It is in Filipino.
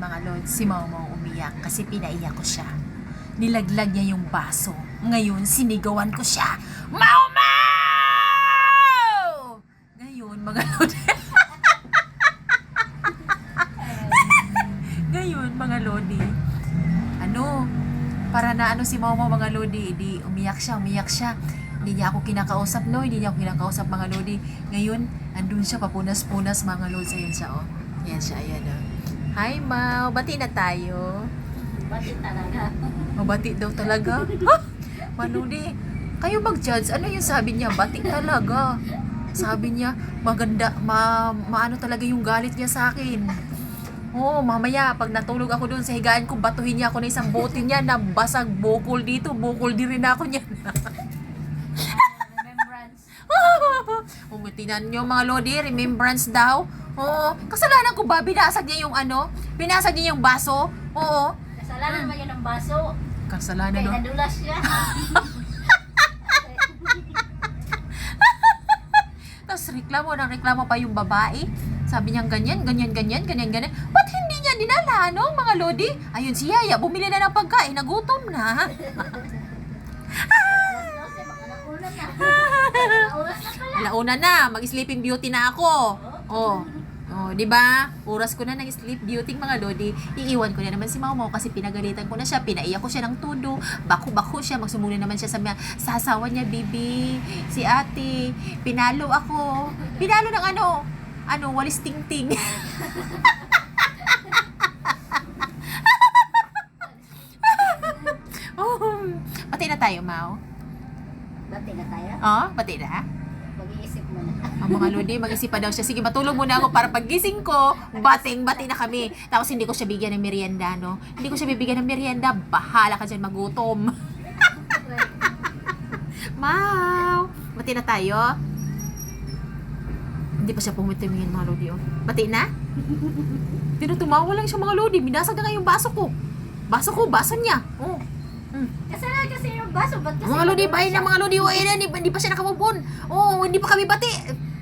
mga lord, si Momo umiyak kasi pinaiyak ko siya. Nilaglag niya yung baso. Ngayon, sinigawan ko siya. Mau! Ngayon, mga lord. Ngayon, mga lodi, ano, para na ano si Momo mga lodi, di umiyak siya, umiyak siya. Hindi niya ako kinakausap, no? Hindi niya ako kinakausap, mga lodi. Ngayon, andun siya, papunas-punas, mga lodi. Ayun siya, oh. Yan siya, ayan, oh. Hi, Mau. Bati na tayo. Bakit talaga? Mabati daw talaga. Ha? Manudi, kayo mag-judge. Ano yung sabi niya? Bati talaga. Sabi niya, maganda, ma, maano talaga yung galit niya sa akin. Oo, mamaya, pag natulog ako doon sa higaan ko, batuhin niya ako ng isang bote niya na basag bukol dito, bukol din rin ako niya. Remembrance. Umutinan niyo mga lodi, remembrance daw. Oo, kasalanan ko ba? Binasag niya yung ano? Binasag niya yung baso? Oo. Kasalanan mo yun ng baso. Kasalanan Kaya no? nadulas siya. Tapos reklamo ng reklamo pa yung babae. Sabi niya ganyan, ganyan, ganyan, ganyan, ganyan. Ba't hindi niya dinala, no, mga lodi? Ayun si Yaya, bumili na ng pagkain, nagutom na. Kasi baka nauna na. Naulas na pala. Alauna na, mag-sleeping beauty na ako. Oh. Oh, 'di ba? Oras ko na ng sleep beauty mga lodi. Iiwan ko na naman si Maumo kasi pinagalitan ko na siya, pinaiyak ko siya ng todo. Bako-bako siya, magsumuli naman siya sa, mga- sa asawa niya, bibi. Si ate, pinalo ako. Pinalo ng ano? Ano, walis ting-ting. oh, pati na tayo, Mau. Bati na tayo. Oh, pati na. Pag-iisip mo na. Ang mga lodi, mag-isip pa daw siya. Sige, matulog muna ako para paggising ko, bating-bati na kami. Tapos hindi ko siya bigyan ng merienda, no? Hindi ko siya bibigyan ng merienda. Bahala ka dyan magutom. Mau! Bati na tayo. Hindi pa siya pumitumingin mga lodi, oh. Bati na? Tinutumawa lang siya mga lodi. Binasag na nga yung baso ko. Baso ko, baso niya. Oh. Mm. Kasalanan kasi yung baso. Ba't kasi Mga lodi, bahay na mga lodi. Oh, ayun, hindi, hindi pa siya nakamubon. Oh, hindi pa kami bati.